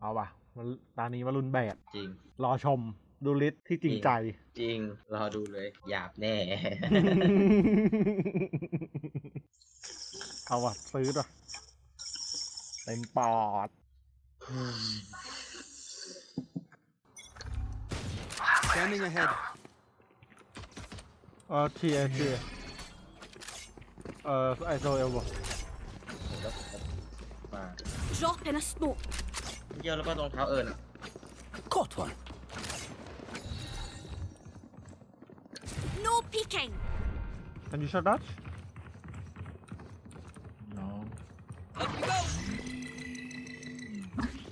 เอาว่ะมันตานี้มารุนแบดจริง รอชมดูลิสต์ที่จริงใจ จริง รอดูเลยหยาบแน่ เอาว่ะ ซื้อด้วยเต็มปอด Scanning ahead. เออทีเอทีเออไอโซเอลบอกแล้วมา Drop in a smoke. เยี่ยวแล้วก็รองเท้าเอิญ Caught one. No peeking. Can you shut that No Up you go!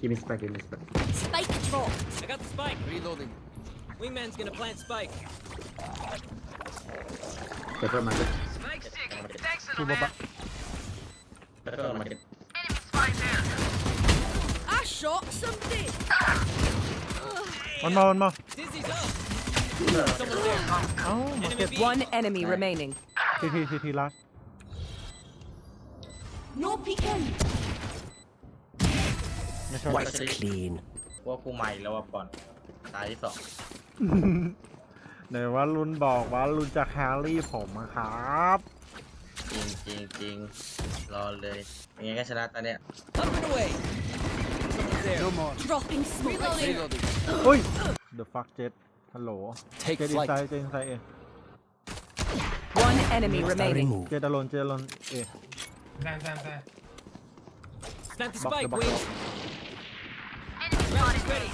Give me spike, give me spike. Spike drop. I got the spike. Reloading. Wingman's gonna plant spike. Pepper market. คือบอกว่า Shot somebody. มันมามันมา Dizzy's up! Someone's there. เอ้ามาเก็ต Enemy B. One enemy remaining. ทีทีทีทีลัส No peeking. ไม่ชอบ Wipes clean. ว่ากูใหม่แล้วว่าก่อนตายที่สองไหนว่ารุนบอกว่ารุนจะแครี่ผมอะครับ จริงจริงจริงรอเลยยังไงก็ชนะตอนเนี้ย Up and away! Someone's there. No more. Dropping smoke. Reloading. เฮ้ย The fuck jet ฮัลโหล Take เจ็ดอิน flight. ไซด์เจ็ดอินไซด์เอ One enemy remaining. เจ็ดอลนเจ็ดอลนเอ Plant the Buck the spike, buck. Wings! Rally's ready!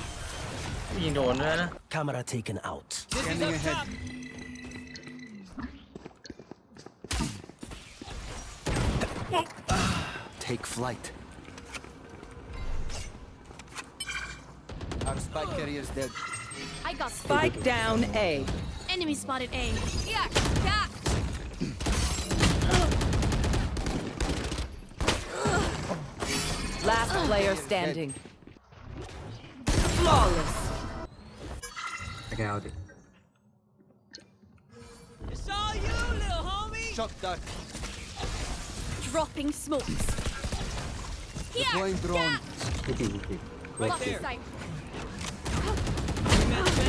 ยิงโดนด้วยนะ Camera taken out. Dizzy's Scanning up ahead. top! Take flight. Spike carrier's dead. I got Spike down A. Enemy spotted A. Yeah, yeah. Last player standing. Flawless. Okay, out it. It's all you, little homie! Shock dart. Dropping smokes. Here. Deploying drone. Yeah. Hit it. Right there. sight. Wingman's ready. Easy! It's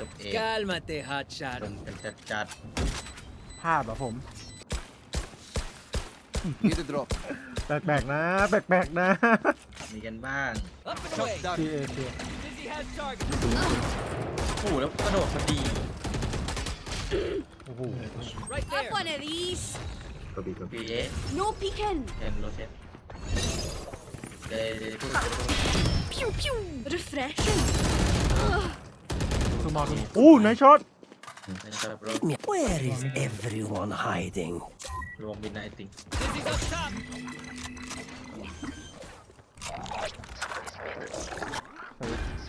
จบเอง Cálmate, hotshot. จบกันจัดจัดพลาดเหรอผม Need a drop. แปลกๆนะ แปลกๆนะ มีกันบ้าง Up and Shock away! dart. ทีเอที Dizzy has target. โอ้โหแล้วกระโดดพอดีโอ้โห Right Have there! one of these. Copy, copy. ปีเอ No peeking. เอ็นโรเซตเดย์เดย์พูด Pew pew. Refreshing. คื อมอนอู้ไนช็อต นะครับโร Where is everyone hiding? รวมบินไนติง Dizzy's up top!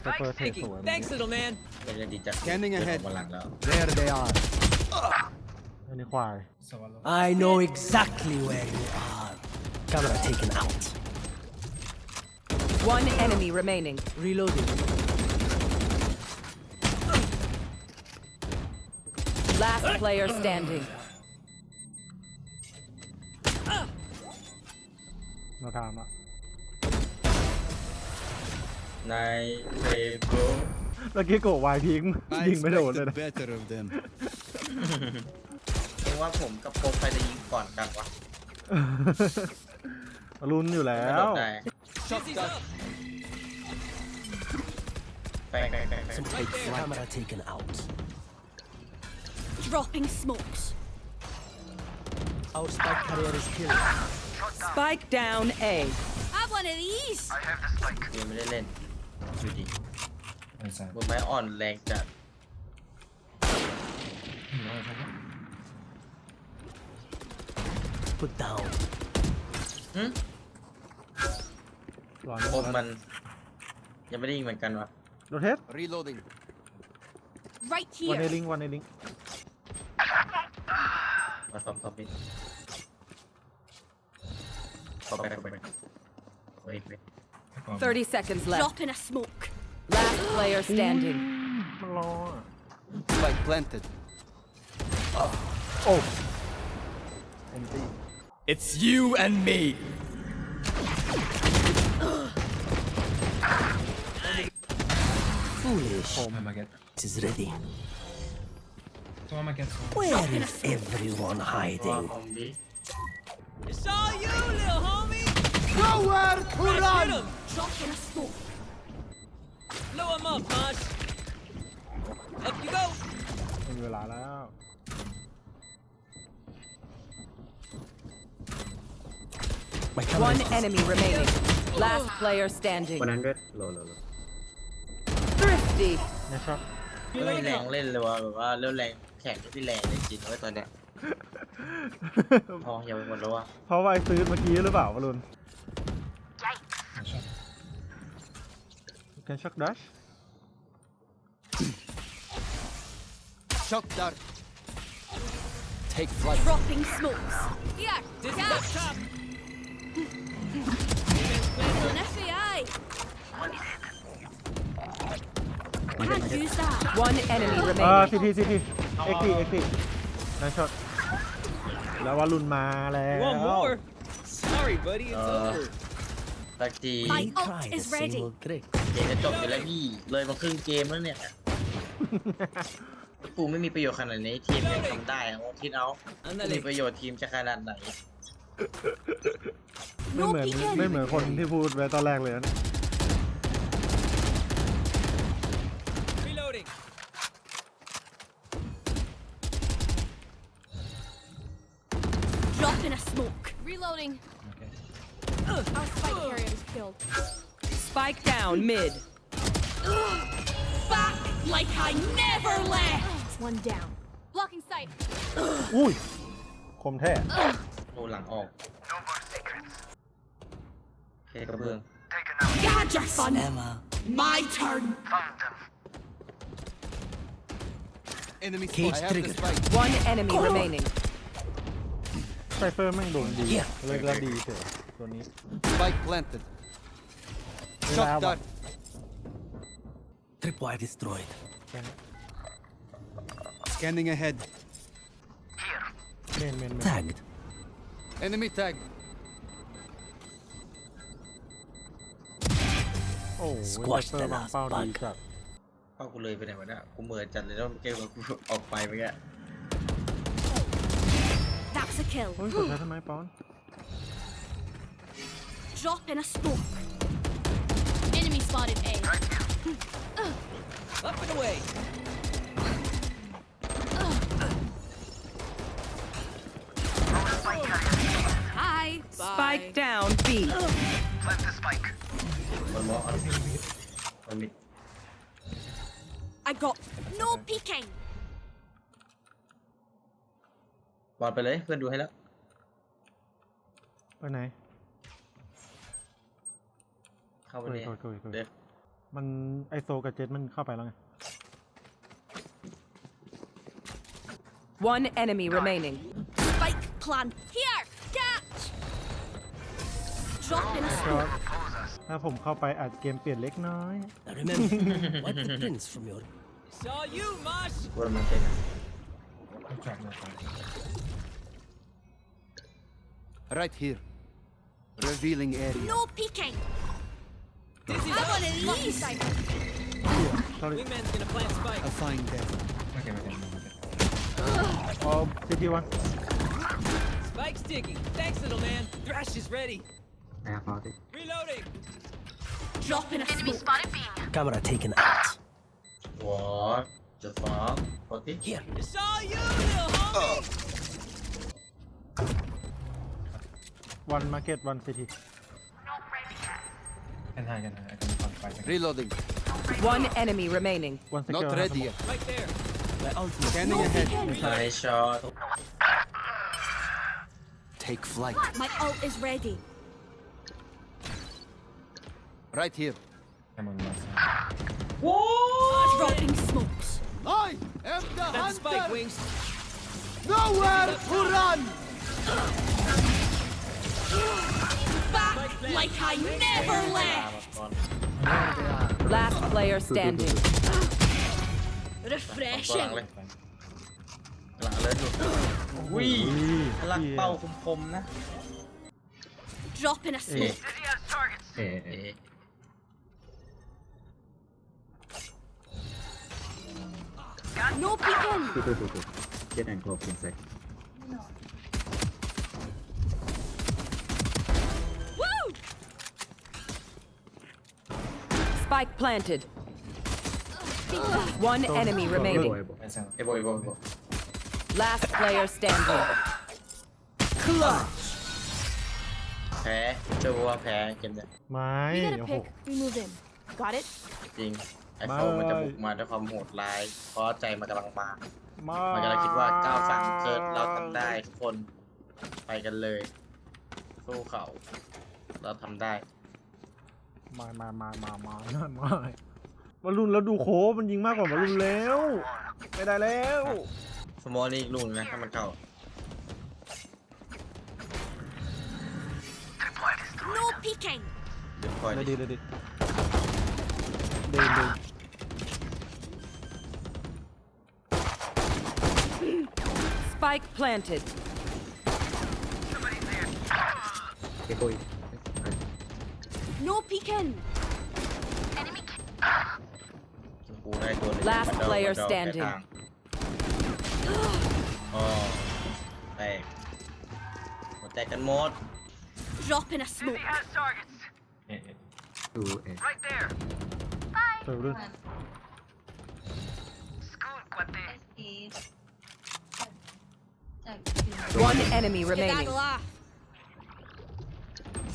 เปเปอร์เทส Thank สวย you. Thanks, little man. เป็นเรื่องดีจัด Scanning เรื่อง ahead ของบอลลังก์แล้ว There they are. อันนี้ควาย I know exactly where you are. Camera taken out. One enemy remaining. Reloading. Last player standing. มาถามอะในเฟโบเมื่อกี้โกะวายทิ้งยิงไม่โดนเลยนะ better of them. เองว่าผมกับโปรใครจะยิงก่อนกันวะรุนอยู่แล้ไม่โดวดได้ Dizzy's up! แปลงแปลงแปลงแปลง Right there! Camera taken out. Dropping smokes. Our spike carrier is killed. Spike down A. Have one of these. ยังไม่ได้เล่นดูดิบนไม้อ่อนแรงจัด Put down. หึร้อนคมมัน ยังไม่ได้ยิงเหมือนกันวะโรเทส Reloading. Right วันใน here. ลิงวันในลิงม าซ้อมซ้อมมิดเข้าไปเข้าไปเฮ้ยเฮ้ย 30 seconds left. Drop in a smoke. Last player standing. มันรออะ Spike planted. โอ้เอ็นตี้ It's you and me. Foolish. It is ready. Where is everyone ว่า hiding? คอมบี It's all you, little homie. Nowhere to Run! Hit him. Drop in a smoke. Blow him up, Mosh. Up you go. เป็นเวลาแล้ว My camera One is enemy remaining. Last player วัน standing. นั้นก็โลโลโล Thrifty. นะชอบ ไม่มีแรงเล่นเลยว่ะแบบว่าเล่นแรง แข่งที่แรงเลยจริงเว้ยตอนเนี้ยทองยังไปหมดแล้วว่ะเพราะว่าไอ้ซื้อเมื่อกี้หรือเปล่าวะลุนแกนช็อกดัช Shock dart. Take flight. Dropping smokes. Here. This is Catch. up top. An FAI. มันจะมัน Can't จะ use that. One enemy อ่า remaining. ซีทีซีที เอ็กทีเอ็กทีนะช็อตแล้ววาลุนมาแล้ว One more. Sorry, buddy. It's Uh. over. สักที My We ult try the is same ready. old trick. เกมจะจบอยู่แล้วพี่ เลยมาครึ่งเกมแล้วเนี่ยกูไม่มีประโยชน์ขนาดนี้ทีมยังทำได้อะคิดเอา Ándale. มีประโยชน์ทีมจะขนาดไหน ไม่เหมือน peeking. ไม่เหมือนคนที่พูดไว้ตอนแรกเลยนะ Spike down mid. Back like I never left. One down. Blocking sight. อุ้ย คมแท้ โดนหลังออกเคกระเบื้อง You had your fun. Emma. My turn. Enemy Cage spot. I have the trigger. spike. One enemy remaining. ไซเฟอร์แม่งโดนดี เหี้ย เลิกแล้วดีเถอะตัวนี้ Spike planted. เวลา Shock แบบ dart. Tripwire destroyed. Scanning ahead. เมนเมนเมน Tagged. Enemy tag. โอ้โห Squash ไซเฟอร์ the วาง last เป้าดี bug จัด เป้ากูเลยไปไหนวะเนี่ยกูเหมือนจัดเลยแล้วเกมกูออกไปเมื่อกี้ That's a kill. เฮ้ยกดใช้ทำไมปอน Drop in a smoke. Enemy spotted A. Up and away. Hi. Spike down B. มันมองอันมันมี I got no peeking. บอลไปเลยเพื่อนดูให้แล้ว ไปไหน เข้าไปคุยเลยคุยคุยคุยเด็กมันไอโซกับเจ็ตมันเข้าไปแล้วไง One enemy remaining. Spike plan. Here. Catch. Drop in a ก็ smoke. ถ้าผมเข้าไปอาจเกมเปลี่ยนเล็กน้อย Now remember, wipe the prints from your It's all you, Mosh. กูมันเป็น Right here. Revealing area. No peeking. Sorry. Wingman's gonna plant spike. Assigned death. Okay, okay, okay. Oh, sticky one. Spike's digging. Thanks, little man. Thrash is ready. Yeah, party. Reloading. Drop in a Enemy spotted beam. Camera taken out. What the fuck? Party? Here. It's all you, little homie. Oh. One market, one city. Can. I can Reloading. One enemy remaining. One. Not ready yet. Right there. My oh, ahead. Nice shot. Take flight. My ult is ready. Right here. I'm on my side. Whoa! Dropping smokes. I am the that hunter. spike wings. Nowhere to run like I never มา left. ก่อน Last player standing. ก่อนหลัง Refreshing. เลยหลังเลยดูอุ้ยลักเป้าคมๆนะ Dropping a เอ๊ะ smoke. เอ๊ะเอ๊ะ เอ๊ะ No peeking. ตู้ตู้ตู้ตู้เจ็ดแอนด์โคลกิ Spike planted. One enemy โบ remaining. ยโบเอโบเอโบเอโบ Last player standing. Clutch. แพ้เจอว่าแพ้เกมเนี่ยไม่ We got โอ้ a โห pick. We move in. Got it? จริงไอไม่โฟมันจะบุกมาด้วยความโหดร้าย เพราะใจมันกำลังมาไม่มันกำลังคิดว่าก้าวสามเกิดเราทำได้ทุกคนไปกันเลย สู้เขา เราทำได้ มามามามามามาบอลลูนแล้วดูโคมันยิงมากกว่าบอลลูนแล้ว ไม่ได้แล้ว สมอลนี่อีกลูกนึงนะถ้ามันเข้า No peeking. เดี๋ยวคอยได้ดิดีได้ดีเดินเดิน Spike planted. เอ๊ะโบย No peeking. ชมพูได้ตัวหนึง Last มันเดา player มันเดา standing แค่ทางอ๋อแตกหัวแตกกันหมด Dropping a smoke. ตู้เอ๊ะ เติมด้วย One enemy Get that remaining. laugh.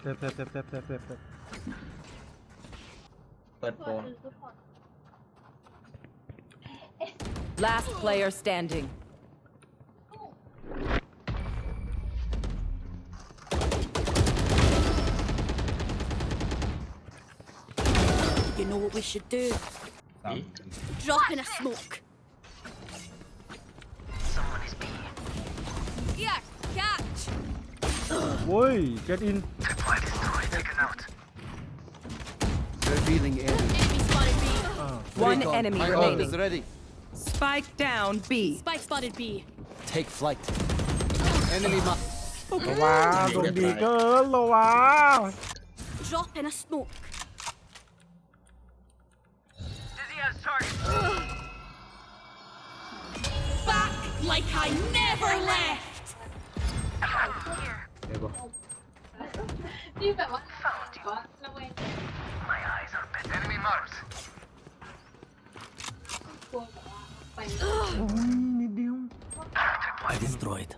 เซฟเซฟเซฟเซฟเซฟเซฟเซฟ เปิดโปร Last player standing. You know what we should do? อี Dropping a smoke. Yeah, catch. โว้ย get in Revealing area. Enemy spotted B. อ่า One Recon. enemy My ult remaining. is ready. Spike down B. Spike spotted B. Take flight. Enemy mark. ระวาโดนดีเกินระวา Dropping a smoke. Back like I never left. เอ๊ะโบ ที่แบบว่าแต่ว่าระเวงกลัวแบบว่าไป นิดเดียว I destroyed.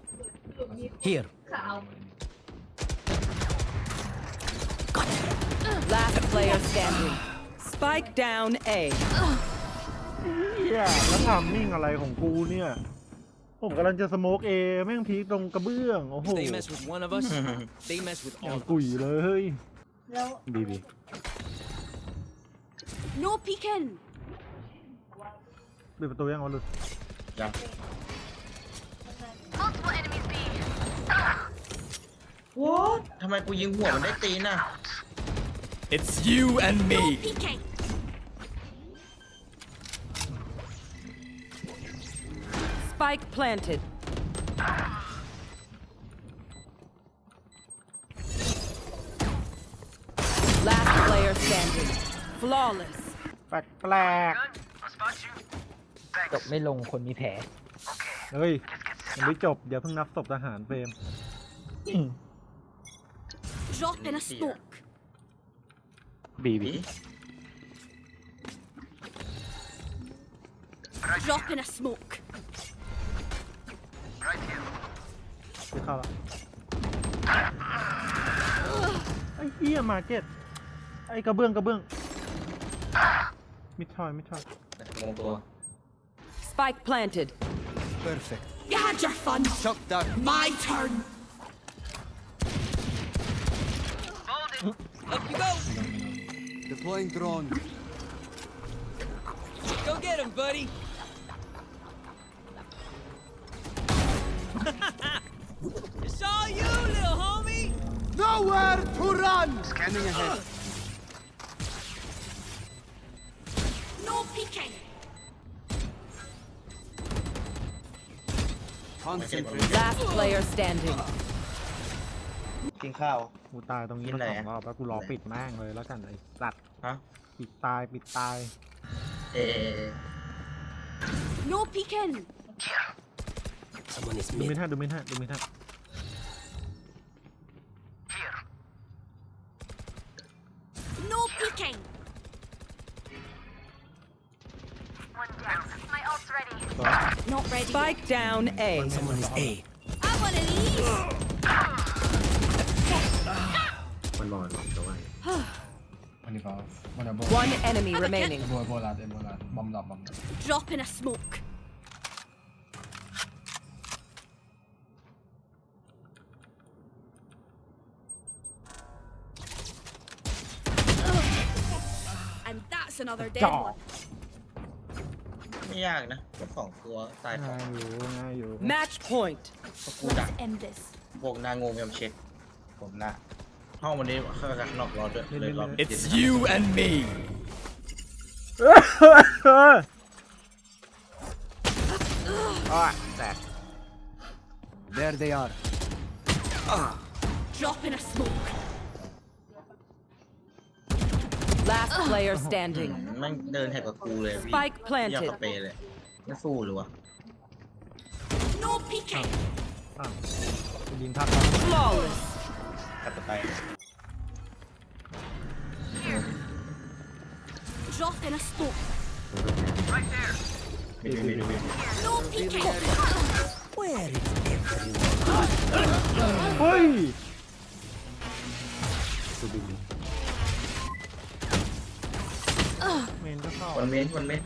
หลุมนี้ Here. ขาว Last player standing. Spike down A. เฮียแล้วทำมิ่งอะไรของกูเนี่ย ผมกำลังจะสโมกเอแม่งพีคตรงกระเบื้อง โอ้โห They mess with one of us, they mess with อย่า all ง of กุย us. เลย แล้วบีบี No peeking. ปิดประตูยังวะลุดยัง What ทำไมกูยิงหัวมันได้ตีนอะ It's you and No me. peeking. Spike planted. แปลกแปลกจบไม่ลงคนมีแผลเฮ้ยยังไม่จบ เดี๋ยวเพิ่งนับศพทหารเฟรม Drop in a กบีบี Drop in a smoke. เข้าแล้วไอ้เหี้ยมาเก็ตไอ้กระเบื้องกระเบื้องมิดทอยมิดทอย มองตัว Spike planted. Perfect. You had your fun. Shock dart. My turn. Up you go. Deploying drone. Go get him, buddy. Nowhere to run! Scanning ahead. No peeking. Concentrate. Last player standing. กินข้าว กูตายตรงนี้กินมาไหนสองรอบแล้วกูรอปิดแม่งเลยแล้วกันไอ้สัตว์ฮะ ปิดตายปิดตาย เอเอเอ No peeking. Someone is ดู mid. มิดฮะดูมิดฮะดูมิดฮ not ready. Spike down A. Someone is A. I want one more, one more, one. One, enemy remaining. Drop in a smoke. and that's another dead one. ไม่ยากนะแค่สองตัวตายสองง่ายอยู่ง่ายอยู่ Match point. พวกกูดัก Let's end this. พวกหนางงยำเช็คผมนะห้องวันนี้เข้าจากข้างนอกรอด้วยเลยรอ It's you and me. อ้ยแตก There they are. Drop in a smoke. Last player standing. แม่งเดินแหกกับกูเลยพี่ Spike อยาก planted. สเปรย์เลย ไม่สู้เลยวะ No peeking. อ้าวกูยิงทักแล้ว Flawless. ตัดไป Drop in a smoke. มีมีมีมี No peeking. Where is everyone? เฮ้ย ซูบิ เมนก็เข้าวันเมนวันเมน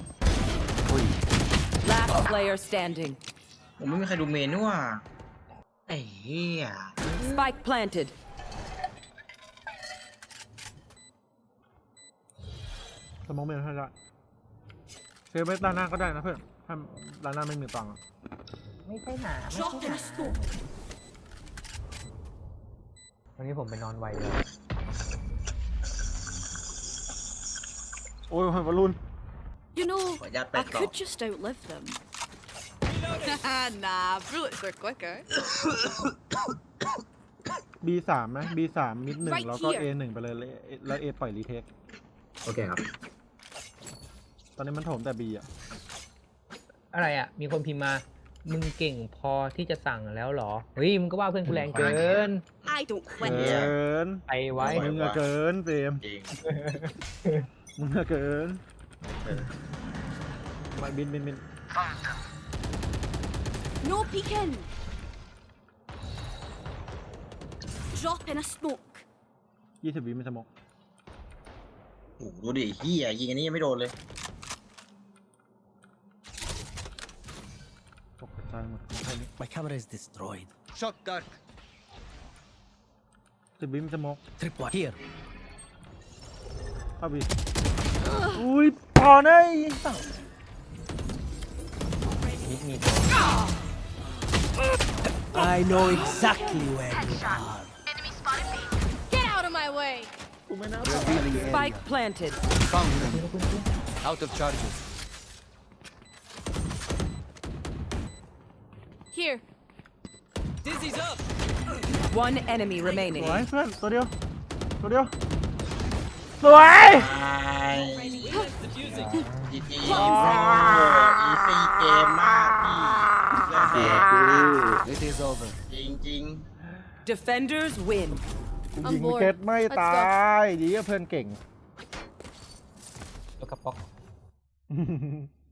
Last player standing. ผมไม่มีใครดูเมนนี่หว่าไอ้เหี้ย Spike planted. สมองเมนให้ได้เซฟไว้ด้านหน้าก็ได้นะเพื่อนถ้าด้านหน้าไม่มีตังค์อะไม่ใช่หนาไม่ Drop ใช่ in ห a นา smoke. วันนี้ผมไปนอนไวเลย โอ้ยวัยรุ่น You know, ขออนุญาตไป I ต่อ could just outlive them. nah, bullets are quicker. B สามไหม B สามมิดหนึ่ง Right แล้วก็ here. A หนึ่งไปเลยแล้ว A ปล่อยรีเทค โอเคครับ ตอนนี้มันโถมแต่ B อะ อะไรอะ มีคนพิมพ์มา มึงเก่งพอที่จะสั่งแล้วเหรอ เฮ้ย มึงก็ว่าเพื่อนกูแรงเกิน I don't เก quit. ิน ไปไว้ มึงอะเกินเฟรมจริง มึงอะเกินเออไปบินบินบิน No peeking. Drop in a smoke. ยี่สิบวิไม่สมองโอ้โหดูดิเหี้ยยิงอันนี้ยังไม่โดนเลย ตกใจหมดแค่นี้ My camera is destroyed. Shock dart. สิบวิไม่สมอง Tripwire. Here. เข้าบี อุ้ยพอนะไอ้สัส มิดมี I know exactly where you are. Get out of my way. Revealing area. Spike planted. Found them. Out of charges. Here. Dizzy's up. One enemy ส remaining. วยเพื่อนตัวเดียว ตัวเดียว สวยตาย That's the music. จีจีอีซีเกมมากพี่ It is over. จริงจริง Defenders win. กู I'm ยิง bored. เก็ตไม่ Let's ต go. าย ดีอะเพื่อนเก่งตัวกระป๋อง